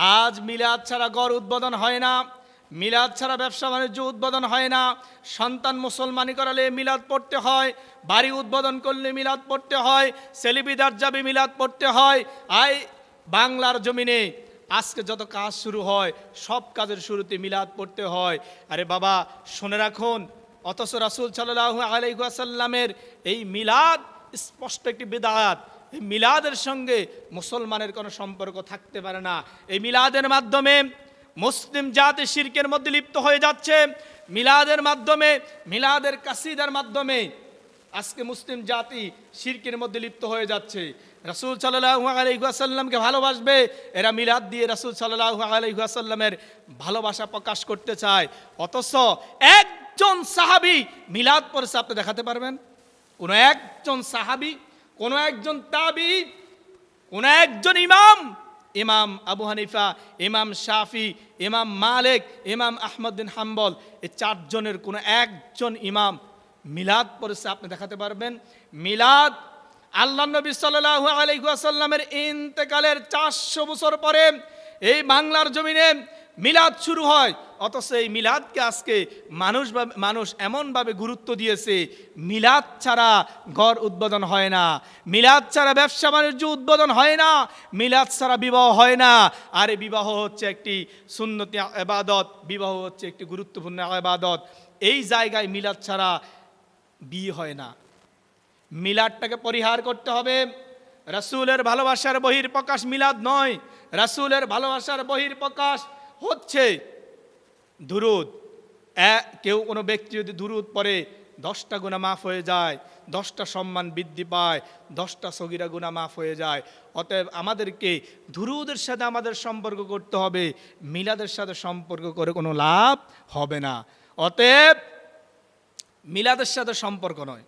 আজ মিলাদ ছাড়া গড় উদ্বোধন হয় না, মিলাদ ছাড়া ব্যবসা বাণিজ্য উদ্বোধন হয় না। সন্তান মুসলমানি করালে মিলাদ পড়তে হয়, বাড়ি উদ্বোধন করলে মিলাদ পড়তে হয়, সেলিবিদার যাবে মিলাদ পড়তে হয়। আই, বাংলার জমিনে আজকে যত কাজ শুরু হয়, সব কাজের শুরুতে মিলাদ পড়তে হয়। আরে বাবা, শুনে রাখুন, অথচ রাসুল সাল্লাহ আলাইসাল্লামের এই মিলাদ স্পষ্ট একটি বেদায়াত এই মিলাদের সঙ্গে মুসলমানের কোনো সম্পর্ক থাকতে পারে না। এই মিলাদের মাধ্যমে মুসলিম জাতি শিরকের মধ্যে লিপ্ত হয়ে যাচ্ছে। মিলাদের মাধ্যমে, মিলাদের কাসিদার মাধ্যমে আজকে মুসলিম জাতি শিরকের মধ্যে লিপ্ত হয়ে যাচ্ছে। রাসুল সাল্লাহু আলাইসাল্লামকে ভালোবাসবে, এরা মিলাদ দিয়ে রাসুল সাল্লাহু আলাইসাল্লামের ভালোবাসা প্রকাশ করতে চায়। অথচ একজন সাহাবি মিলাদ পড়েছে আপনি দেখাতে পারবেন? কোনো একজন সাহাবি কোনো একজন তাবি, কোন একজন ইমাম ইমাম আবু হানিফা, ইমাম শাফি, ইমাম মালিক, ইমাম আহমদ বিন হাম্বল এই চারজনের কোনো একজন ইমাম মিলাদ পড়েছে, আপনি দেখাতে পারবেন। মিলাদ আল্লাহ নবী সাল্লাল্লাহু আলাইহি ওয়াসাল্লামের ইন্তেকালের চারশো বছর পরে এই বাংলার জমিনে মিলাদ শুরু হয়। অথচ এই মিলাদকে আজকে মানুষ মানুষ এমনভাবে গুরুত্ব দিয়েছে, মিলাদ ছাড়া ঘর উদ্বোধন হয় না। মিলাদ ছাড়া ব্যবসা বাণিজ্য উদ্বোধন হয় না, মিলাদ ছাড়া বিবাহ হয় না। আর বিবাহ হচ্ছে একটি সুন্নতি আবাদত, বিবাহ হচ্ছে একটি গুরুত্বপূর্ণ আবাদত। এই জায়গায় মিলাদ ছাড়া বিয়ে হয় না। মিলাদটাকে পরিহার করতে হবে। রাসূলের ভালোবাসার বহির প্রকাশ মিলাদ নয়। রাসুলের ভালোবাসার বহির প্রকাশ হচ্ছে দুরুদ। কেউ কোনো ব্যক্তি যদি দুরুদ পরে দশটা গুণা মাফ হয়ে যায়, দশটা সম্মান বৃদ্ধি পায়, দশটা সগিরা গুণা মাফ হয়ে যায়। অতএব আমাদেরকে ধুরুদের সাথে আমাদের সম্পর্ক করতে হবে, মিলাদের সাথে সম্পর্ক করে কোনো লাভ হবে না। অতএব মিলাদের সাথে সম্পর্ক নয়।